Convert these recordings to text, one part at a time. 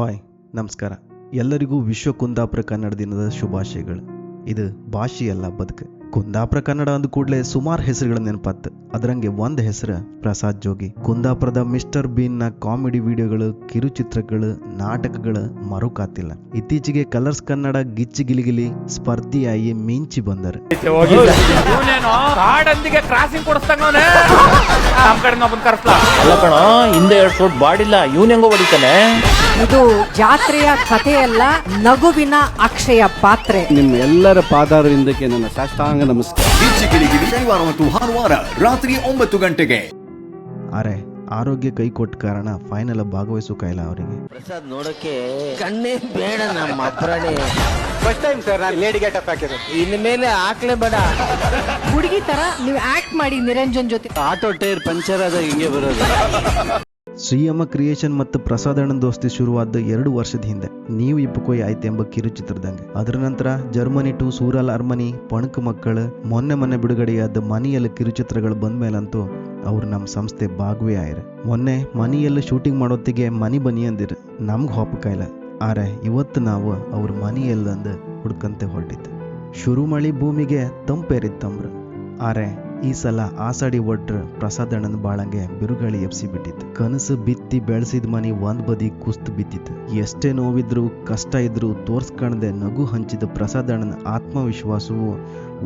Hi ನಮಸ್ಕಾರ. ಎಲ್ಲರಿಗೂ ವಿಶ್ವ ಕುಂದಾಪುರ ಕನ್ನಡ ದಿನದ ಶುಭಾಶಯಗಳು. ಇದು ಭಾಷೆಯಲ್ಲ ಬದುಕು. ಕುಂದಾಪುರ ಕನ್ನಡ ಅಂದ ಕೂಡಲೇ ಸುಮಾರು ಹೆಸರುಗಳು ನೆನಪತ್ತು ಅದರಂಗೆ ಒಂದು ಹೆಸರು ಪ್ರಸಾದ್ ಜೋಗಿ. ಕುಂದಾಪುರದ ಮಿಸ್ಟರ್ ಬೀನ್ನ ಕಾಮಿಡಿ ವಿಡಿಯೋಗಳು ಕಿರುಚಿತ್ರಗಳು ನಾಟಕಗಳು ಮರುಕಾತಿಲ್ಲ. ಇತ್ತೀಚೆಗೆ ಕಲರ್ಸ್ ಕನ್ನಡ ಗಿಚ್ಚಿ ಗಿಲಿಗಿಲಿ ಸ್ಪರ್ಧಿಯಾಗಿ ಮಿಂಚಿ ಬಂದರು. ಹಿಂದೆ ಎರಡು ಫುಟ್ ಬಾಡಿಲ್ಲ ಇವನ್ ಹೆಂಗೋ ಹೊಡಿತಾನೆ? ಇದು ಜಾತ್ರೆಯ ಕಥೆಯಲ್ಲ ನಗುವಿನ ಅಕ್ಷಯ ಪಾತ್ರೆ. ನಿಮ್ಮ ಎಲ್ಲರ ಪಾದಾರವಿಂದಕ್ಕೆ ನನ್ನ ಸಾಷ್ಟಾಂಗ ನಮಸ್ಕಾರ. ಗಿಚ್ಚಿಗಿಲಿಗಿಲಿ ಶನಿವಾರ ಮತ್ತು ಭಾನುವಾರ ರಾತ್ರಿ ಒಂಬತ್ತು ಗಂಟೆಗೆ. ಅರೆ ಆರೋಗ್ಯ ಕೈ ಕೊಟ್ಟ ಕಾರಣ ಫೈನಲ್ ಭಾಗವಹಿಸು ಕೈಲ ಅವರಿಗೆ. ಪ್ರಸಾದ್ ನೋಡಕ್ಕೆ ಕಣ್ಣೇ ಬೇಡ ನಮ್ಮ ಅಪ್ರಾಣಿ ಫಸ್ಟ್ ಟೈಮ್ ಸರ್ ನಾನು ಲೇಡಿ ಗೆಟಪ್ ಹಾಕಿರೋದು. ಇನ್ ಮೇಲೆ ಹಾಕ್ಲೇ ಬೇಡ. ಹುಡುಗಿ ತರ ನೀವು ಆಕ್ಟ್ ಮಾಡಿ ನಿರಂಜನ್ ಜೊತೆ. ಆಟೋ ಟೈರ್ ಪಂಚರ್ ಆದಾಗ ಹಿಂಗೆ ಬರೋದು. ಶ್ರೀಯಮ್ಮ ಕ್ರಿಯೇಷನ್ ಮತ್ತು ಪ್ರಸಾದಣ್ಣ ದೋಸ್ತಿ ಶುರುವಾದ ಎರಡು ವರ್ಷದ ಹಿಂದೆ ನೀವು ಇಬ್ಬಕೋಯ್ ಆಯ್ತು ಎಂಬ ಕಿರುಚಿತ್ರದಂಗೆ. ಅದರ ನಂತರ ಜರ್ಮನಿ ಟು ಸೂರಲ್ ಅರ್ಮನಿ, ಪಣಕ್ ಮಕ್ಕಳು, ಮೊನ್ನೆ ಮೊನ್ನೆ ಬಿಡುಗಡೆಯಾದ ಮನಿಯಲ್ಲ ಕಿರುಚಿತ್ರಗಳು ಬಂದ್ಮೇಲಂತೂ ಅವ್ರು ನಮ್ಮ ಸಂಸ್ಥೆ ಭಾಗವೇ ಆಯ್ರೆ. ಮೊನ್ನೆ ಮನಿಯೆಲ್ಲ ಶೂಟಿಂಗ್ ಮಾಡೋತ್ತಿಗೆ ಮನಿ ಬನಿ ಅಂದಿರು. ನಮ್ಗೆ ಹೊಪ್ಪಕಾಯಿಲ್ಲ ಆರೆ, ಇವತ್ತು ನಾವು ಅವ್ರ ಮನಿಯಲ್ಲಂದು ಹುಡ್ಕಂತೆ ಹೊರಟಿತ್ತು ಶುರು ಮಳಿ ಭೂಮಿಗೆ ತಂಪೇರಿತ್ತಂಬ್ರು. ಆರೆ ಈ ಸಲ ಆಸಾಡಿ ಒಟ್ರ ಪ್ರಸಾದಣ್ಣನ ಬಾಳಂಗೆ ಬಿರುಗಾಳಿ ಎಬ್ಸಿ ಬಿಟ್ಟಿತ್ತು ಕನಸು ಬಿತ್ತಿ ಬೆಳೆಸಿದ ಮನಿ ಒಂದ್ ಬದಿ ಕುಸ್ತು ಬಿದ್ದಿತ್ತು ಎಷ್ಟೇ ನೋವಿದ್ರು, ಕಷ್ಟ ಇದ್ರು ತೋರ್ಸ್ಕಣದೆ ನಗು ಹಂಚಿದ ಪ್ರಸಾದಣ್ಣನ ಆತ್ಮವಿಶ್ವಾಸವು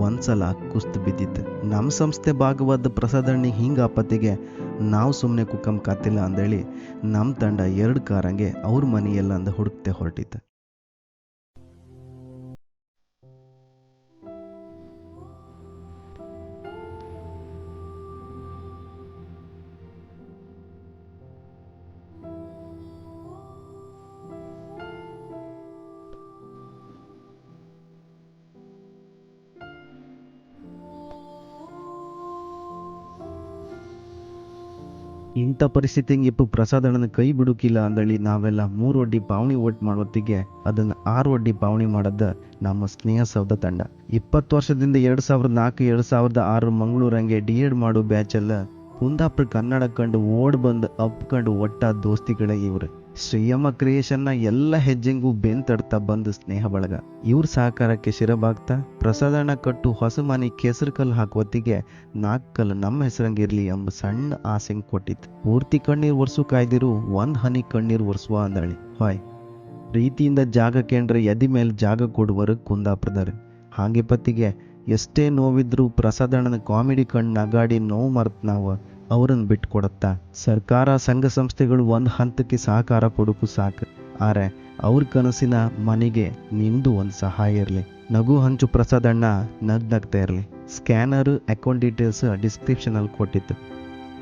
ಒಂದ್ಸಲ ಕುಸ್ತು ಬಿದ್ದಿತ್ತು. ನಮ್ಮ ಸಂಸ್ಥೆ ಭಾಗವಾದ ಪ್ರಸಾದಣ್ಣಿ ಹಿಂಗ ಆಪತ್ತಿಗೆ ನಾವು ಸುಮ್ಮನೆ ಕುಕ್ಕಂ ಕತ್ತಿಲ್ಲ ಅಂದೇಳಿ ನಮ್ಮ ತಂಡ ಎರಡು ಕಾರಂಗೆ ಅವ್ರ ಮನೆಯೆಲ್ಲ ಅಂದ ಹುಡುಕ್ತೆ ಹೊರಟಿತ್ತು. ಇಂಥ ಪರಿಸ್ಥಿತಿಗೆ ಇಪ್ಪು ಪ್ರಸಾದಣ್ಣನ ಕೈ ಬಿಡುಕಿಲ್ಲ ಅಂದಳಿ ನಾವೆಲ್ಲ ಮೂರು ಒಡ್ಡಿ ಪಾವಣಿ ಓಟ್ ಮಾಡೋತ್ತಿಗೆ ಅದನ್ನ ಆರು ಒಡ್ಡಿ ಪಾವಣಿ ಮಾಡದ ನಮ್ಮ ಸ್ನೇಹ ಸೌಧ ತಂಡ. ಇಪ್ಪತ್ತು ವರ್ಷದಿಂದ ಎರಡು ಸಾವಿರದ ನಾಲ್ಕು, ಎರಡು ಸಾವಿರದ ಆರು ಮಂಗಳೂರಂಗೆ ಡಿ ಎಡ್ ಮಾಡೋ ಬ್ಯಾಚ್ ಎಲ್ಲ ಕುಂದಾಪುರ ಕನ್ನಡ ಕಂಡು ಓಡ್ ಬಂದು ಅಪ್ಕೊಂಡು ಒಟ್ಟ ದೋಸ್ತಿಗಳೇ ಇವ್ರು. ಶ್ರೀಯಮ್ಮ ಕ್ರಿಯೇಷನ್ನ ಎಲ್ಲ ಹೆಜ್ಜೆಂಗೂ ಬೆಂತಡ್ತಾ ಬಂದು ಸ್ನೇಹ ಬಳಗ. ಇವ್ರ ಸಹಕಾರಕ್ಕೆ ಶಿರಬಾಗ್ತಾ, ಪ್ರಸಾದನ ಕಟ್ಟು ಹೊಸ ಮನೆ ಕೆಸರು ಕಲ್ಲು ಹಾಕುವತ್ತಿಗೆ ನಾಲ್ಕು ಕಲ್ಲು ನಮ್ಮ ಹೆಸರಂಗಿರ್ಲಿ ಎಂಬ ಸಣ್ಣ ಆಸೆಂಗ್ ಕೊಟ್ಟಿತ್ತು. ಪೂರ್ತಿ ಕಣ್ಣೀರು ಒರ್ಸು ಕಾಯ್ದಿರು, ಒಂದು ಹನಿ ಕಣ್ಣೀರು ಒರ್ಸುವ ಅಂದಳಿ. ಹಾಯ್. ಪ್ರೀತಿಯಿಂದ ಜಾಗ ಕೇಂದ್ರ ಎದಿ ಮೇಲೆ ಜಾಗ ಕೊಡುವರು ಕುಂದಾಪುರದವ್ರು. ಹಾಗೆ ಪತ್ತಿಗೆ ಎಷ್ಟೇ ನೋವಿದ್ರು ಪ್ರಸಾದಣ್ಣನ ಕಾಮಿಡಿ ಕಣ್ಣು ನಗಾಡಿ ನೋವು ಮರೆತು ನಾವು ಅವ್ರನ್ನ ಬಿಟ್ಕೊಡತ್ತಾ. ಸರ್ಕಾರ, ಸಂಘ ಸಂಸ್ಥೆಗಳು ಒಂದು ಹಂತಕ್ಕೆ ಸಹಕಾರ ಕೊಡುಕು ಸಾಕು. ಆರೆ ಅವ್ರ ಕನಸಿನ ಮನೆಗೆ ನಿಂದು ಒಂದು ಸಹಾಯ ಇರಲಿ. ನಗು ಹಂಚು ಪ್ರಸಾದಣ್ಣ ನಗ್ ನಗ್ತಾ ಇರಲಿ. ಸ್ಕ್ಯಾನರ್ ಅಕೌಂಟ್ ಡೀಟೇಲ್ಸ್ ಡಿಸ್ಕ್ರಿಪ್ಷನಲ್ಲಿ ಕೊಟ್ಟಿತ್ತು.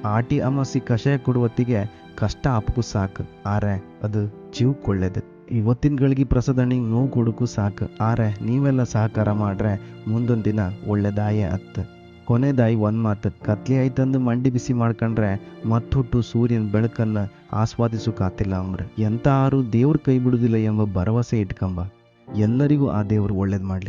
ಆಟಿ ಅಮಾಸಿ ಕಷಾಯ ಕೊಡುವತ್ತಿಗೆ ಕಷ್ಟ ಅಪ್ಪಗೂ ಸಾಕು. ಆರೆ ಅದು ಜೀವಕ್ಕೆ ಒಳ್ಳೇದು ಇವತ್ತಿನ ಗಳಿಗೆ ಪ್ರಸಾದಣ್ಣಿಗೆ ನೋವು ಕೊಡೋಕ್ಕೂ ಸಾಕು. ಆರೆ, ನೀವೆಲ್ಲ ಸಹಕಾರ ಮಾಡ್ರೆ ಮುಂದೊಂದು ದಿನ ಒಳ್ಳೆದಾಯೇ ಅತ್ತ ಕೊನೆದಾಯಿ ಒಂದ್ ಮಾತು, ಕತ್ಲೆ ಆಯ್ತಂದು ಮಂಡಿ ಬಿಸಿ ಮಾಡ್ಕೊಂಡ್ರೆ ಮತ್ತೊಟ್ಟು ಸೂರ್ಯನ ಬೆಳಕನ್ನ ಆಸ್ವಾದಿಸೋಕಾತಿಲ್ಲ ಅಂದ್ರೆ ಎಂತ ಆರು ದೇವ್ರ ಕೈ ಬಿಡುದಿಲ್ಲ ಎಂಬ ಭರವಸೆ ಇಟ್ಕಂಬ. ಎಲ್ಲರಿಗೂ ಆ ದೇವ್ರು ಒಳ್ಳೇದ್ ಮಾಡ್ಲಿ.